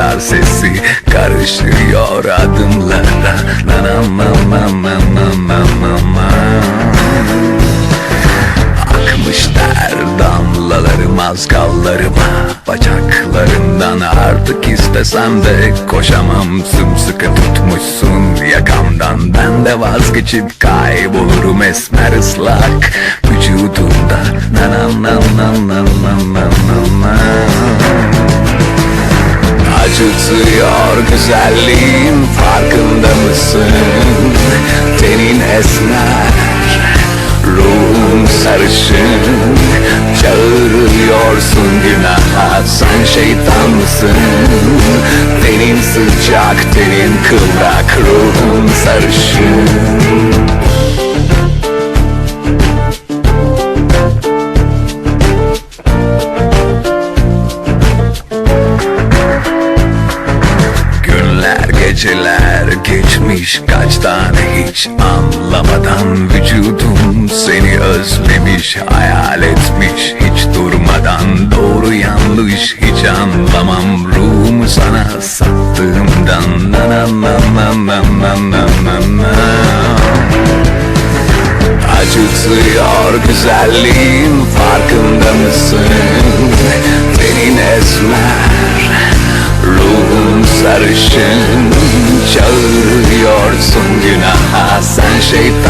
gitar sesi karışıyor adımlara Na na na na na na na na na Akmış ter damlalarım az kallarıma Bacaklarından artık istesem de Koşamam. Sımsıkı tutmuşsun yakamdan. Ben de vazgeçip kaybolurum esmer ıslak Vücudunda na na na na na na na na na Acıtıyor güzelliğin farkında mısın? Tenin esmer, ruhun sarışın Çağırıyorsun günaha sen şeytan mısın? Tenin sıcak, tenin kıvrak, ruhun sarışın geceler geçmiş kaç tane hiç anlamadan Vücudum seni özlemiş hayal etmiş hiç durmadan Doğru yanlış hiç anlamam ruhumu sana sattığımdan Na na na na na na na na na Acıtıyor güzelliğin farkında mısın? Tenin esmer, sarışın Çağırıyorsun günaha. Sen şeytan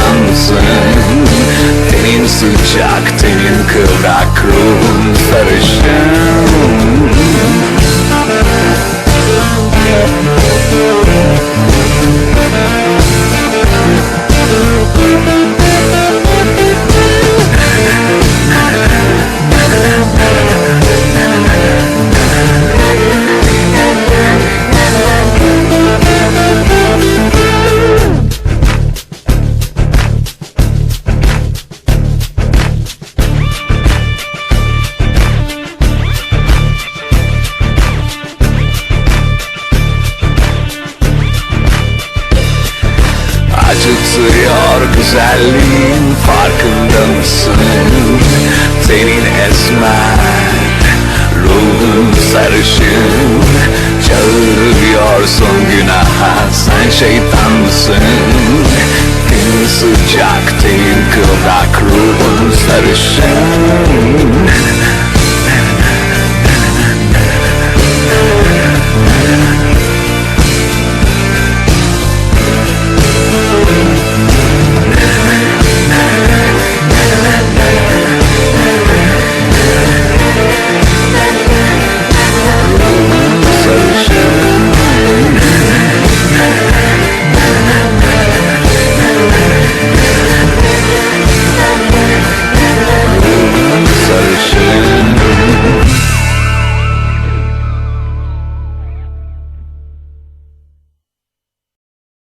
güzelliğin farkında mısın? Senin esmer, ruhun sarışın Çağırıyorsun günaha sen şeytan mısın? Tenin sıcak, tenin kıvrak, ruhun sarışın